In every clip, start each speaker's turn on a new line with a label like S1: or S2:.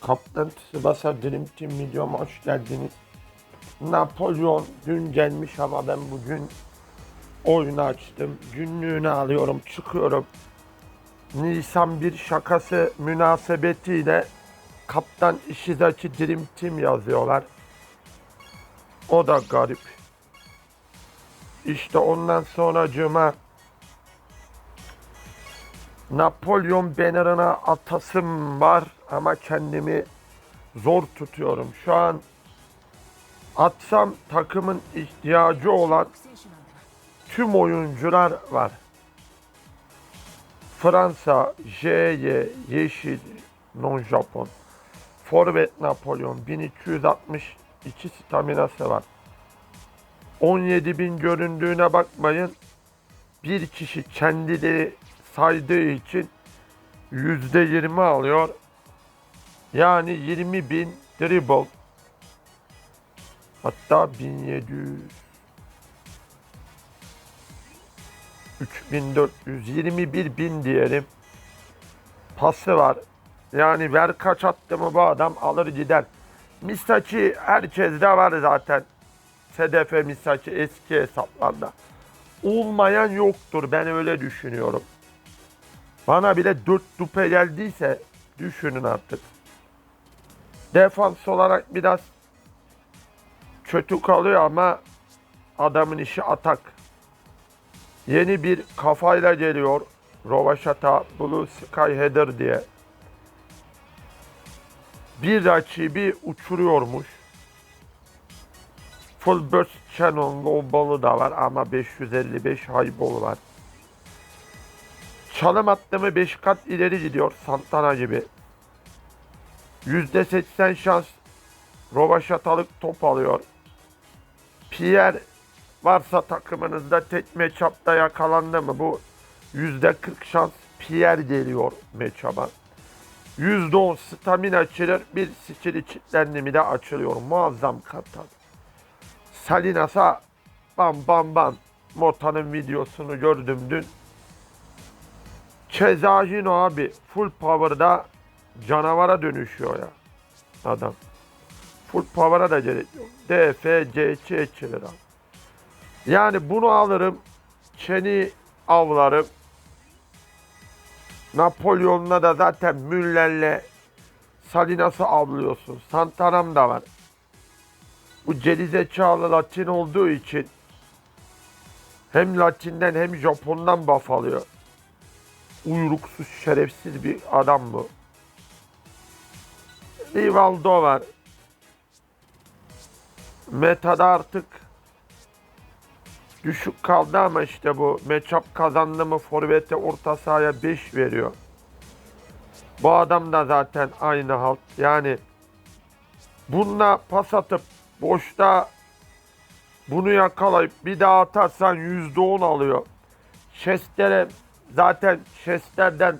S1: Kaptan Tsubasa Dream Team videoma hoş geldiniz. Napolyon dün gelmiş ama ben bugün oyunu açtım. Günlüğünü alıyorum, çıkıyorum. Nisan bir şakası münasebetiyle Kaptan Ishizaki Dream Team yazıyorlar. O da garip. İşte ondan sonra cuma Napolyon bannerına atasım var ama kendimi zor tutuyorum. Şu an atsam takımın ihtiyacı olan tüm oyuncular var. Fransa, JY, Yeşil, Non Japon. Forvet Napolyon 1262 staminası var. 17.000 göründüğüne bakmayın. Bir kişi kendileri saydığı için yüzde yirmi alıyor. Yani 20 bin dribble. Hatta 1700 3400 21 bin diyelim. Pası var. Yani ver kaç attı mı bu adam alır gider. Misaki herkeste var zaten. SDF Misaki eski hesaplarda. Olmayan yoktur ben öyle düşünüyorum. Bana bile 4 dupe geldiyse düşünün artık. Defans olarak biraz kötü kalıyor ama adamın işi atak. Yeni bir kafayla geliyor. Rovaşata Blue Sky Header diye. Bir rakibi uçuruyormuş. Full Burst Canon Globал'ı da var ama 555 Highball var. Çalım attı mı 5 kat ileri gidiyor Santana gibi. %80 şans Rovaşatalık top alıyor. Pierre varsa takımınızda tek matchup'ta yakalandı mı bu %40 şans Pierre geliyor matchup'a. %10 stamina açılır bir skill'i kilitlendi de açılıyor. Muazzam kartal. Salinas'a bam bam bam Mota'nın videosunu gördüm dün. Cezajino abi full power'da canavara dönüşüyor ya adam. Full power'a da gerek yok. DF, CC ekilir abi. Yani bunu alırım. Çeni avlarım. Napolyon'la da zaten Müller'le Salinas'ı avlıyorsun. Santaram da var. Bu gerizekalı Latin olduğu için hem Latin'den hem Japon'dan buff alıyor. Uyruksuz, şerefsiz bir adam bu. Rivaldo var. Meta'da artık düşük kaldı ama işte bu matchup kazandı mı forvete orta sahaya 5 veriyor. Bu adam da zaten aynı halt. Yani bununla pas atıp boşta bunu yakalayıp bir daha atarsan %10 alıyor. Chestere zaten Chester'den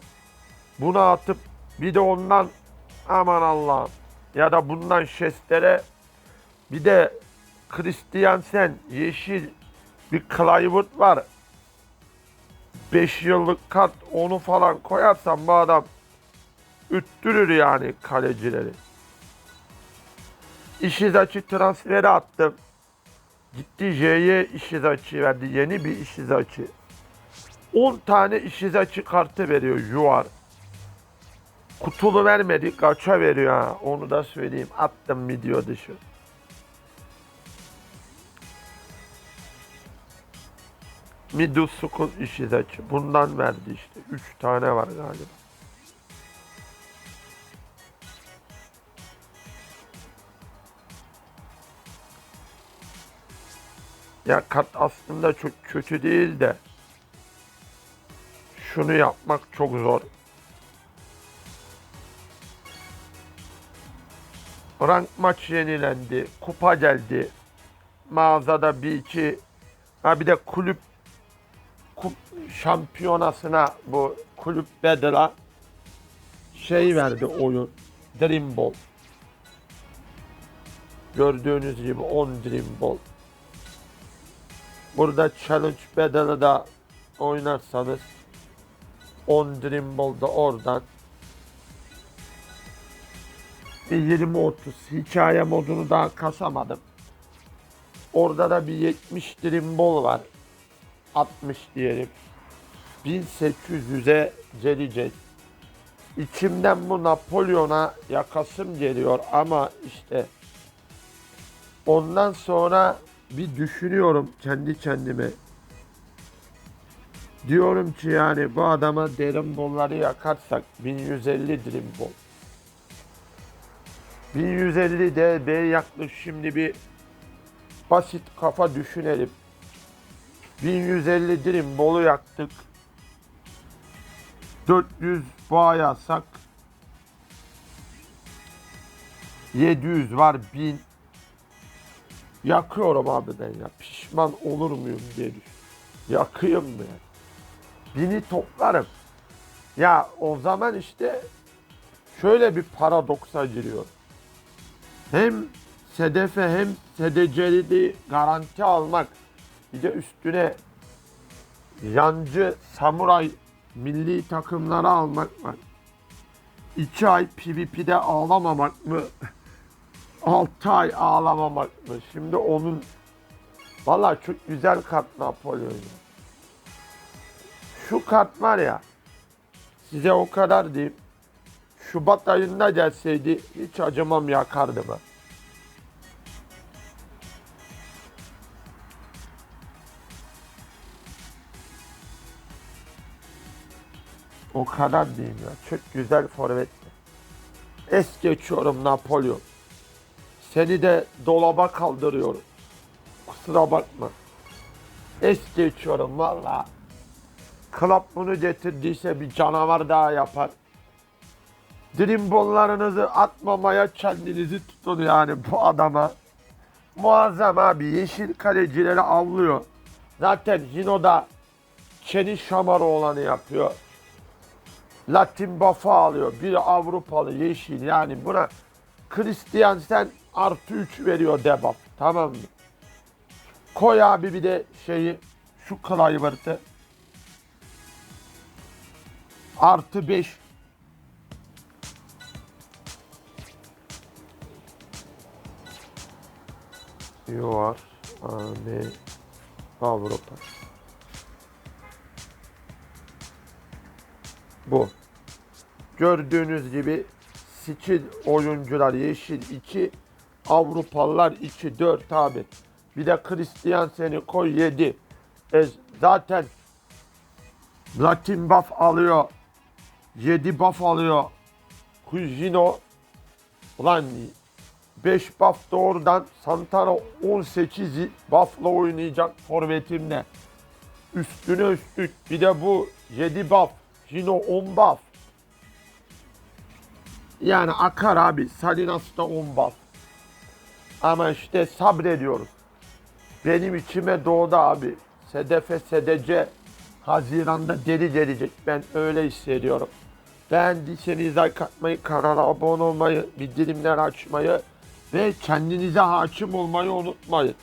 S1: bunu atıp bir de ondan aman Allah'ım ya da bundan Chester'e bir de Christiansen yeşil bir Clivert var. 5 yıllık kart onu falan koyarsan bu adam üttürür yani kalecileri. Ishizaki transferi attım. Gitti J'ye Ishizaki verdi. Yeni bir Ishizaki. 10 tane Ishizaki kartı veriyor Yuvar. Kutulu vermedi, kaça veriyor ha. Onu da söyleyeyim. Attım video dışı. Midusukun Ishizaki. Bundan verdi işte. 3 tane var galiba. Ya kart aslında çok kötü değil de şunu yapmak çok zor. Rank maç yenilendi. Kupa geldi. Mağazada bir iki ha bir de kulüp kup şampiyonasına bu kulüp Battle'a şey verdi oyun. Dream Ball. Gördüğünüz gibi 10 Dream Ball. Burada Challenge Battle'ı da oynarsanız 10 Dream Ball da oradan bir 20-30 hikaye modunu daha kasamadım. Orada da bir 70 drimbol var. 60 diyelim. 1800'e gelecek. İçimden bu Napolyon'a yakasım geliyor ama işte ondan sonra bir düşünüyorum kendi kendime. Diyorum ki yani bu adama derin bolları yakarsak 1150 dirim bol. 1150 DB yaklaşık şimdi bir basit kafa düşünelim. 1150 dirim bolu yaktık. 400 boğa yazsak 700 var 1000 yakıyorum abi ben ya pişman olur muyum diye. Yakayım mı ya? Bini toplarım. Ya o zaman işte şöyle bir paradoksa giriyor. Hem sedefe hem sedeceli garanti almak bir de üstüne yancı samuray milli takımları almak var. İki ay PvP'de ağlamamak mı? Altı ay ağlamamak mı? Şimdi onun Vallahi çok güzel kart Napolyon. Şu kart var ya size o kadar diyeyim. Şubat ayında gelseydi hiç acımam yakardı mı? O kadar diyeyim ya. Çok güzel forvet. Es geçiyorum Napolyon. Seni de dolaba kaldırıyorum. Kusura bakma. Es geçiyorum valla. Club bunu getirdiyse bir canavar daha yapar. Drimbonlarınızı atmamaya kendinizi tutun yani bu adama. Muazzam abi yeşil kalecileri avlıyor. Zaten Hino da Çeni şamarı olanı yapıyor. Latin buff'ı alıyor. Bir Avrupalı yeşil yani buna Christiansen artı 3 veriyor debuff. Tamam mı? Koy abi bir de şeyi şu Kluivert'ı. Artı 5. You are Avrupa. Bu. Gördüğünüz gibi skill oyuncular yeşil 2, Avrupalılar 2, 4 abi. Bir de Christian seni koy 7. E, zaten Latin buff alıyor. 7 buff alıyor. Kujino Ulan 5 buff doğrudan Santana 18 buff'la oynayacak forvetimle. Üstüne üstlük bir de bu 7 buff. Jino 10 buff. Yani akar abi. Salinas da 10 buff. Ama işte sabrediyoruz. Benim içime doğdu abi. Sedefe sedece Haziran'da deli gelecek. Ben öyle hissediyorum. Beğendiyseniz like atmayı, kanala abone olmayı, bildirimleri açmayı ve kendinize hakim olmayı unutmayın.